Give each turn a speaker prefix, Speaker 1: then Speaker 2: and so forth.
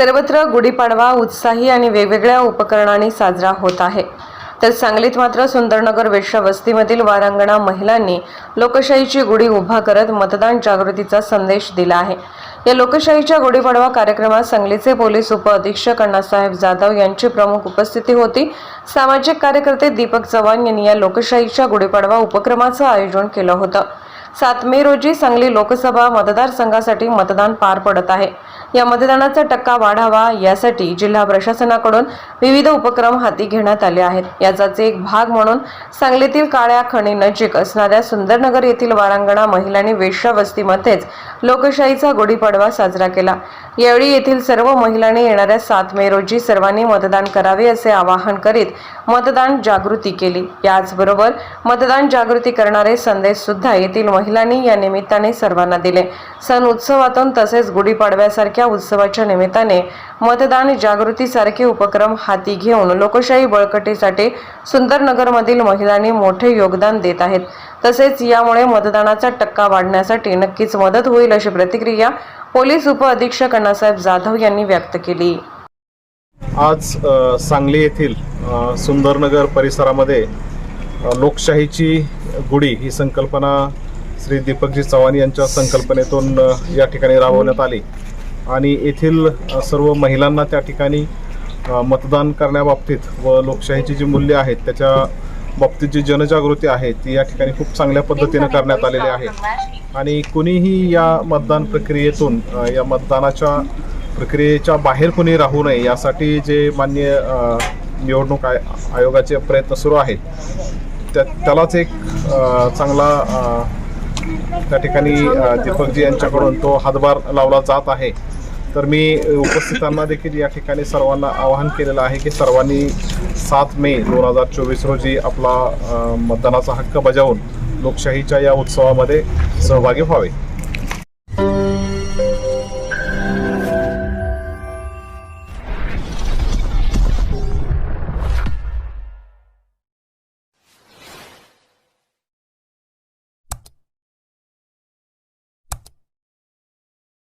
Speaker 1: सर्वत्र गुढीपाडवा उत्साही आणि वेगवेगळ्या उपकरणांनी साजरा होत आहे. तर सांगलीत मात्र सुंदरनगर वेश्या वस्तीमधील वारांगणा महिलांनी लोकशाहीची गुढी उभा करत मतदान जागृतीचा संदेश दिला आहे. या लोकशाहीच्या गुढीपाडवा कार्यक्रमात सांगलीचे पोलीस उपअधीक्षक अण्णासाहेब जाधव यांची प्रमुख उपस्थिती होती. सामाजिक कार्यकर्ते दीपक चव्हाण यांनी या लोकशाहीच्या गुढीपाडवा उपक्रमाचं आयोजन केलं होतं. सात मे रोजी सांगली लोकसभा मतदारसंघासाठी मतदान पार पडत आहे. या मतदानाचा टक्का वाढावा यासाठी जिल्हा प्रशासनाकडून विविध उपक्रम हाती घेण्यात आले आहेत. याचाच एक भाग म्हणून सांगलीतील काळ्या खणी नजीक असणाऱ्या सुंदरनगर येथील वारांगणा महिलांनी वेश्यावस्तीमध्येच लोकशाहीचा गुढीपाडवा साजरा केला. यावेळी येथील सर्व महिलांनी येणाऱ्या सात मे रोजी सर्वांनी मतदान करावे असे आवाहन करीत मतदान जागृती केली. याचबरोबर मतदान जागृती करणारे संदेश सुद्धा येथील महिलांनी या निमित्ताने सर्वांना दिले. सण उत्सवातून तसेच गुढीपाडव्यासारख्या उत्सवाच्या निमित्ताने मतदान जागृतीसारखे उपक्रम हाती घेऊन लोकशाही बळकटीसाठी सुंदरनगरमधील महिलांनी मोठे योगदान देत आहेत. तसेच यामुळे मतदानाचा टक्का वाढण्यासाठी नक्कीच मदत होईल अशी प्रतिक्रिया पोलीस उपअधीक्षक अण्णासाहेब जाधव यांनी व्यक्त केली.
Speaker 2: आज सांगली येथील सुंदरनगर परिसरामध्ये लोकशाहीची गुढी ही संकल्पना श्री दीपकजी चव्हाण यांच्या संकल्पनेतून या ठिकाणी राबवण्यात आली. आणि येथील सर्व महिलांना त्या ठिकाणी मतदान करण्याबाबतीत व लोकशाहीची जी मूल्य आहेत त्याच्या बाबतीत जी जनजागृती आहे ती या ठिकाणी खूप चांगल्या पद्धतीनं करण्यात आलेली आहे. आणि कुणीही या मतदान प्रक्रियेतून या मतदानाच्या प्रक्रियेच्या बाहेर कुणी राहू नये यासाठी जे मान्य निवडणूक आय आयोगाचे प्रयत्न सुरू आहेत त्या त्यालाच एक चांगला त्या ठिकाणी दीपकजी यांच्याकडून तो हातभार लावला जात आहे. तर मी उपस्थितांना देखील या ठिकाणी सर्वांना आवाहन केलेलं आहे की सर्वांनी सात मे दोन हजार चोवीस रोजी आपला मतदानाचा हक्क बजावून लोकशाहीच्या या उत्सवामध्ये सहभागी व्हावे.